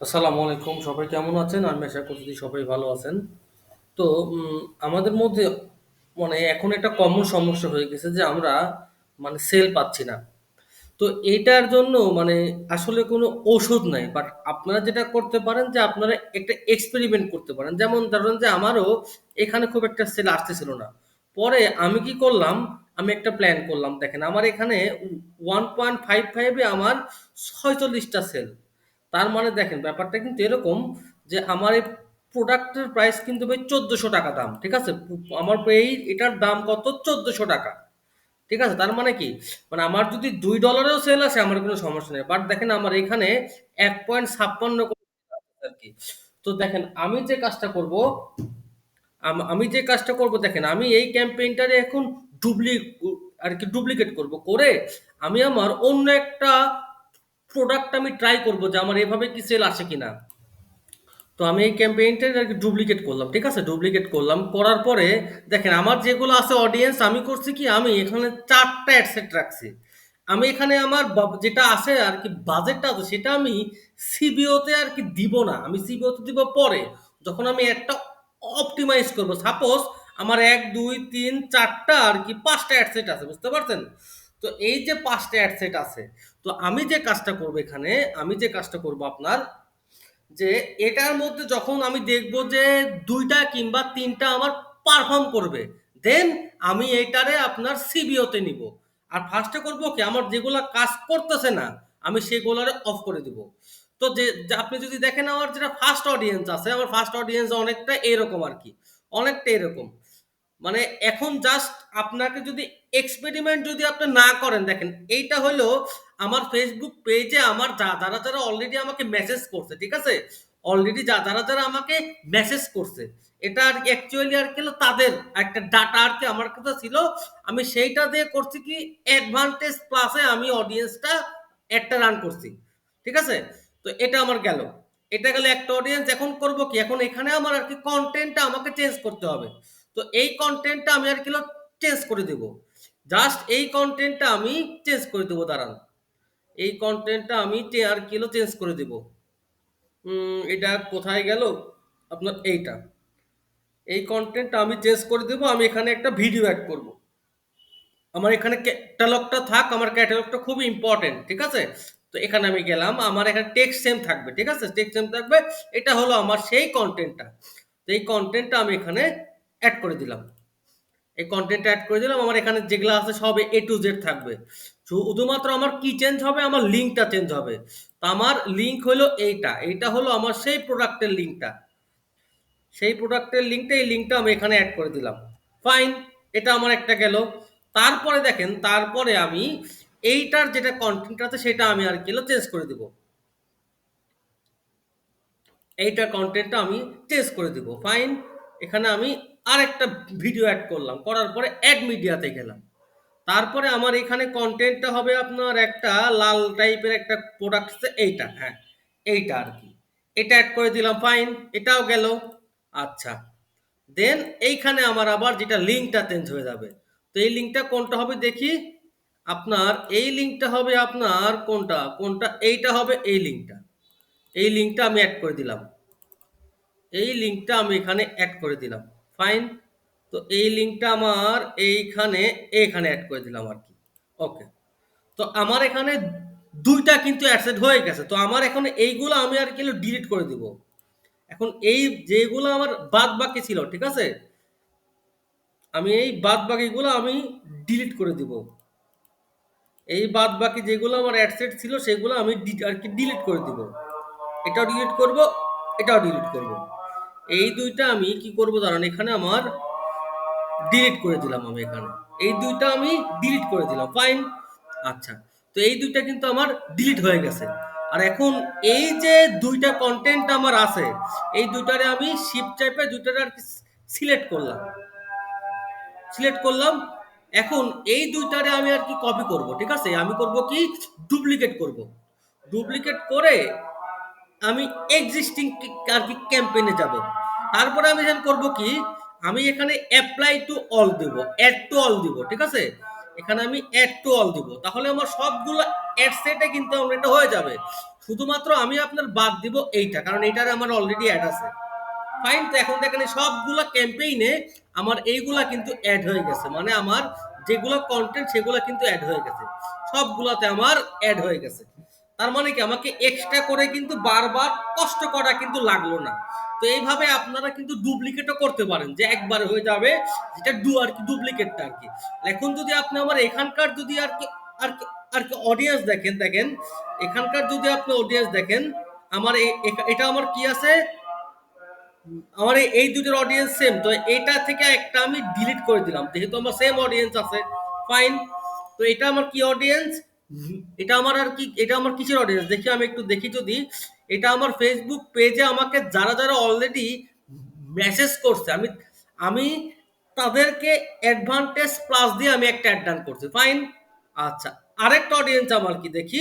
আসসালামু আলাইকুম। সবাই কেমন আছেন? আমি আশা করছি সবাই ভালো আছেন। তো আমাদের মধ্যে মানে এখন একটা কমন সমস্যা হয়ে গেছে যে আমরা মানে সেল পাচ্ছি না। তো এটার জন্য মানে আসলে কোনো ঔষধ নাই। বাট আপনারা যেটা করতে পারেন যে আপনারা একটা এক্সপেরিমেন্ট করতে পারেন। যেমন ধরেন যে আমারও এখানে খুব একটা সেল আসতেছিল না। পরে আমি কি করলাম, আমি একটা প্ল্যান করলাম। দেখেন আমার এখানে ওয়ান পয়েন্ট ফাইভ ফাইভে আমার ছয়চল্লিশটা সেল। তার মানে দেখেন, ব্যাপারটা কিন্তু এরকম যে আমার এই প্রোডাক্টের প্রাইস কিন্তু ভাই ৳১৪০০ দাম। ঠিক আছে? আমার এই এটার দাম কত ৳১৪০০ ঠিক আছে? তার মানে কি? মানে আমার যদি $২ এও সেল আসে, আমার কোনো সমস্যা নেই। বাট দেখেন আমার এখানে এক পয়েন্ট ছাপ্পান্ন আর কি তো দেখেন, আমি যে কাজটা করব, আমি যে কাজটা করব, দেখেন, আমি এই ক্যাম্পেইনটারে এখন ডুপ্লি আর কি ডুপ্লিকেট করব। করে আমি আমার অন্য একটা প্রোডাক্ট আমি ট্রাই করব যে আমার এভাবে কি সেল আসে কিনা। তো আমি এই ক্যাম্পেইনটা আর কি ডুপ্লিকেট করলাম। ঠিক আছে? ডুপ্লিকেট করলাম। করার পরে দেখেন আমার যেগুলো আছে অডিয়েন্স আমি করছি কি আমি এখানে ৪ টা অ্যাডসেট রাখছি। আমি এখানে আমার যেটা আছে আর কি বাজেটটা আছে সেটা আমি সিবিওতে আর কি দিব না। আমি সিবিওতে দিব পরে। যখন আমি একটা অপটিমাইজ করব। সাপোজ আমার ১, ২, ৩, ৪ টা আরকি ৫ টা অ্যাডসেট আছে। বুঝতে পারছেন? তো এই যে পাঁচটা অ্যাডসেট আছে। তো আমি যে কাজটা করব এখানে, আমি যে কাজটা করব আপনার যে এটার মধ্যে যখন আমি দেখব যে দুইটা কিংবা তিনটা আমার পারফর্ম করবে, দেন আমি এইটারে আপনার সিবিওতে নিব আর ফার্স্টে করব কি আমার যেগুলা কাজ করতেছে না, আমি সেগুলারে অফ করে দিব। তো যে আপনি যদি দেখেন আমার যেটা ফার্স্ট অডিয়েন্স আছে, আমার ফার্স্ট অডিয়েন্স অনেকটা এরকম আর কি অনেকটা এরকম। মানে এখন জাস্ট আপনাকে যদি এক্সপেরিমেন্ট যদি আপনি না করেন দেখেন এইটা হলো আমার ফেসবুক পেজে আমার যা যারা, যারা অলরেডি আমাকে মেসেজ করছে, ঠিক আছে? অলরেডি যা যারা, যারা আমাকে মেসেজ করছে। এটা আর অ্যাকচুয়ালি আর কি তাদের একটা ডাটা আরকি আমার কাছে ছিল। আমি সেইটা দিয়ে করছি কি অ্যাডভান্টেজ প্লাস আমি অডিয়েন্সটা একটা রান করছি। ঠিক আছে? তো এটা আমার গেল। এটা গেলে একটা অডিয়েন্স। এখন করব কি? এখন এখানে আমার আর কি কন্টেন্টটা আমাকে চেঞ্জ করতে হবে। তো এই কনটেন্টটা আমি আর কি চেঞ্জ করে দিব। জাস্ট এই কনটেন্টটা আমি চেঞ্জ করে দিব দাঁড়ান। এই কনটেন্টটা আমি আর কি হলো চেঞ্জ করে দিব। এটা কোথায় গেল? আপনার এইটা। এই কন্টেন্টটা আমি চেঞ্জ করে দিব। আমি এখানে একটা ভিডিও অ্যাড করব। আমার এখানে ক্যাটালগটা থাক, আমার ক্যাটালগটা খুব ইম্পর্টেন্ট ঠিক আছে? তো এখানে আমি গেলাম। আমার এখানে টেক্সট সেম থাকবে। ঠিক আছে? টেক্সট সেম থাকবে। এটা হলো আমার সেই কন্টেন্টটা তো এই কনটেন্টটা আমি এখানে এড করে দিলাম। এই কনটেন্টটা অ্যাড করে দিলাম। আমার এখানে যেগুলো আছে সব এ টু জেড থাকবে। শুধুমাত্র আমার কি চেঞ্জ হবে? আমার লিঙ্কটা চেঞ্জ হবে। তো আমার লিঙ্ক হলো এইটা। এইটা হলো আমার সেই প্রোডাক্টের লিঙ্কটা। সেই প্রোডাক্টের লিঙ্কটা, এই লিঙ্কটা আমি এখানে অ্যাড করে দিলাম। ফাইন। এটা আমার একটা গেল। তারপরে দেখেন, তারপরে আমি এইটার যেটা কন্টেন্ট আছে সেটা আমি আর কি চেঞ্জ করে দিব। এইটার কন্টেন্টটা আমি চেঞ্জ করে দিব। ফাইন। এখানে আমি আরেকটা ভিডিও অ্যাড করলাম। করার পরে এড মিডিয়াতে গেলাম। তারপরে আমার এখানে কন্টেন্টটা হবে আপনার একটা লাল টাইপের একটা প্রোডাক্ট এইটা। হ্যাঁ, এইটা আর কি এটা অ্যাড করে দিলাম। ফাইন। এটাও গেল। আচ্ছা। দেন এইখানে আমার আবার যেটা লিঙ্কটা চেঞ্জ হয়ে যাবে। তো এই লিঙ্কটা কোনটা হবে দেখি? আপনার এই লিঙ্কটা হবে আপনার কোনটা? কোনটা? এইটা হবে এই লিঙ্কটা। এই লিঙ্কটা আমি অ্যাড করে দিলাম। এই লিঙ্কটা আমি এখানে অ্যাড করে দিলাম। ফাইন। তো এই লিঙ্কটা আমার এইখানে, এইখানে অ্যাড করে দিলাম আর কি ওকে। তো আমার এখানে দুইটা কিন্তু অ্যাডসেট হয়ে গেছে। তো আমার এখন এইগুলো আমি আর কি ডিলিট করে দিব। এখন এই যেগুলো আমার বাদবাকি ছিল, ঠিক আছে? আমি এই বাদবাকিগুলো আমি ডিলিট করে দিব। এই বাদ বাকি যেগুলো আমার অ্যাডসেট ছিল সেগুলো আমি আর কি ডিলিট করে দিব। এটাও ডিলিট করব, এটাও ডিলিট করব। এই দুইটা আমি কি করব দাঁড়ান এখানে আমার ডিলিট করে দিলাম আমি এখানে। এই দুইটা আমি ডিলিট করে দিলাম। ফাইন। আচ্ছা। তো এই দুইটা কিন্তু আমার ডিলিট হয়ে গেছে। আর এখন এই যে দুইটা কন্টেন্ট আমার আছে, এই দুইটারে আমি শিফট চেপে ২ আর কি সিলেক্ট করলাম। সিলেক্ট করলাম। এখন এই ২ আমি আর কি কপি করব। ঠিক আছে? আমি করব কি? ডুপ্লিকেট করব। ডুপ্লিকেট করে আমি এক্সিস্টিং আর কি ক্যাম্পেইন যাব। তারপরে আমি এখানে করব কি? আমি এখানে অ্যাপ্লাই টু অল দিব। এড টু অল দিব। ঠিক আছে? এখানে আমি অ্যাড টু অল দিব তাহলে আমার সবগুলো অ্যাড সেটে কিন্তু আমার এটা হয়ে যাবে শুধুমাত্র আমি আপনার বাদ দিব এইটা, কারণ এইটারে আমার অলরেডি অ্যাড আছে ফাইন তো এখন দেখেন সবগুলা ক্যাম্পেইনে আমার এইগুলা কিন্তু অ্যাড হয়ে গেছে মানে আমার যেগুলো কন্টেন্ট সেগুলো কিন্তু অ্যাড হয়ে গেছে সবগুলাতে আমার অ্যাড হয়ে গেছে তার মানে কি আমাকে এক্সট্রা করে কিন্তু বারবার কষ্ট করা কিন্তু লাগল না তো এইভাবে আপনারা কিন্তু ডুপ্লিকেটও করতে পারেন, যে একবার হয়ে যাবে যেটা ডু আর কি ডুপ্লিকেটটা আর কি। এখন যদি আপনি আমার এখানকার যদি আর কি আর কি আর কি অডিয়েন্স দেখেন দেখেন, এখানকার যদি আপনি অডিয়েন্স দেখেন, আমার এটা আমার কি আছে? আমার এই- এই দুটোর অডিয়েন্স সেম তো এটা থেকে একটা আমি ডিলিট করে দিলাম, যেহেতু আমার সেম অডিয়েন্স আছে ফাইন তো এটা আমার কি অডিয়েন্স এটা আমার আর কি, এটা আমার কিসের অডিয়েন্স দেখি, আমি একটু দেখি যদি। এটা আমার ফেসবুক পেজে আমাকে যারা যারা অলরেডি মেসেজ করছে, আমি আমি তাদেরকে অ্যাডভান্টেজ প্লাস দিয়ে আমি একটা অ্যাড ডান করছি। ফাইন আচ্ছা আরেকটা অডিয়েন্স আমার কি দেখি?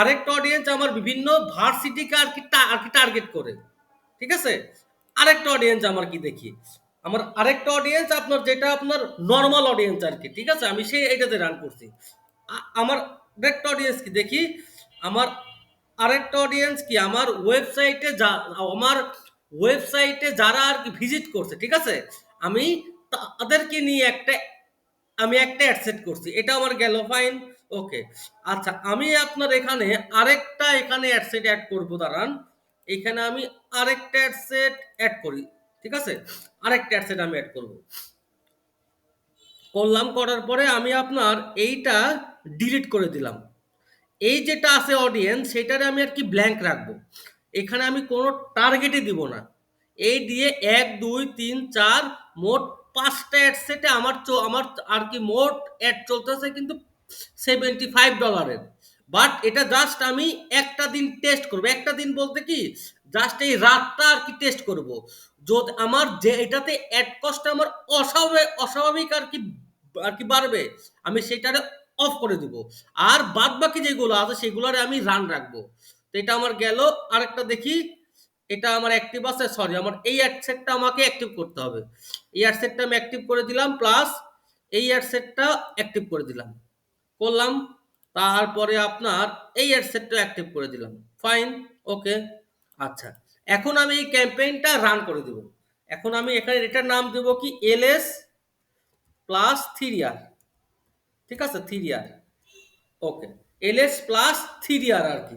আরেকটা অডিয়েন্স আমার বিভিন্ন ভার্সিটিকে আর কি আর কি টার্গেট করে। ঠিক আছে? আরেকটা অডিয়েন্স আমার কি দেখি? আমার আরেকটা অডিয়েন্স আপনার, যেটা আপনার নর্মাল অডিয়েন্স আর কি, ঠিক আছে? আমি সেই এটাতে রান করছি। আমার আরেকটা অডিয়েন্স কি দেখি? আমার আরেকটা অডিয়েন্স কি? আমার ওয়েবসাইটে যা আমার ওয়েবসাইটে যারা আর কি ভিজিট করছে, ঠিক আছে? আমি তাদেরকে নিয়ে একটা, আমি একটা অ্যাডসেট করছি। এটা আমার গেল ফাইন ওকে আচ্ছা আমি আপনার এখানে আরেকটা এখানে অ্যাডসেট অ্যাড করব, দাঁড়ান। এখানে আমি আরেকটা অ্যাডসেট অ্যাড করি, ঠিক আছে? আরেকটা অ্যাডসেট আমি অ্যাড করব। করলাম, করার পরে আমি আপনার এইটা ডিলিট করে দিলাম। এই যেটা আছে অডিয়েন্স সেটারে আমি আর কি ব্ল্যাঙ্ক রাখব। এখানে আমি কোনো টার্গেটই দিব না। এই দিয়ে এক, দুই, তিন, চার, মোট পাঁচটা অ্যাড সেটে আমার আমার আর কি মোট অ্যাড চলতেছে কিন্তু সেভেন্টি ফাইভ ডলারের বাট এটা জাস্ট আমি একটা দিন টেস্ট করব। একটা দিন বলতে কি জাস্ট এই রাতটা আর কি টেস্ট করব। যদি আমার যে এটাতে অ্যাড কস্ট আমার অস্বাভাবিক অস্বাভাবিক আর কি আর কি বাড়বে, আমি সেটারে অফ করে দিব। আর বাদ বাকি যেগুলো আছে, সেগুলোরে আমি রান রাখব। তো এটা আমার গেল। আরেকটা দেখি। এটা আমার অ্যাক্টিভ আছে সরি আমার এই অ্যাডসেটটা আমাকে অ্যাক্টিভ করতে হবে। এই অ্যাডসেটটা আমি অ্যাক্টিভ করে দিলাম প্লাস এই অ্যাডসেটটা অ্যাক্টিভ করে দিলাম। করলাম। তারপরে আপনার এই অ্যাডসেটটা অ্যাক্টিভ করে দিলাম। ফাইন ওকে আচ্ছা। এখন আমি এই ক্যাম্পেইনটা রান করে দিব। এখন আমি এখানে এটার নাম দেব কি এলএস প্লাস থ্রি আর ঠিক আছে থ্রি আর ওকে এলএস প্লাস থ্রি আর আর কি।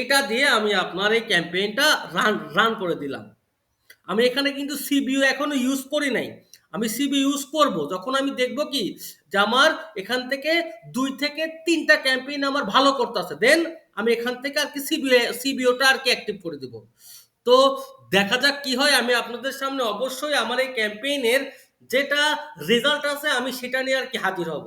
এটা দিয়ে আমি আপনার এই ক্যাম্পেইনটা রান রান করে দিলাম। আমি এখানে কিন্তু সিবিইউ এখনও ইউজ করি নাই। আমি সিবি ইউজ করব। যখন আমি দেখব কি যে আমার এখান থেকে দুই থেকে তিনটা ক্যাম্পেইন আমার ভালো করতেছে দেন আমি এখান থেকে আর কি সিবিও সিবিওটা আর কি অ্যাক্টিভ করে দিব। তো দেখা যাক কি হয়। আমি আপনাদের সামনে অবশ্যই আমার এই ক্যাম্পেইনের যেটা রেজাল্ট আছে, আমি সেটা নিয়ে আর কি হাজির হব।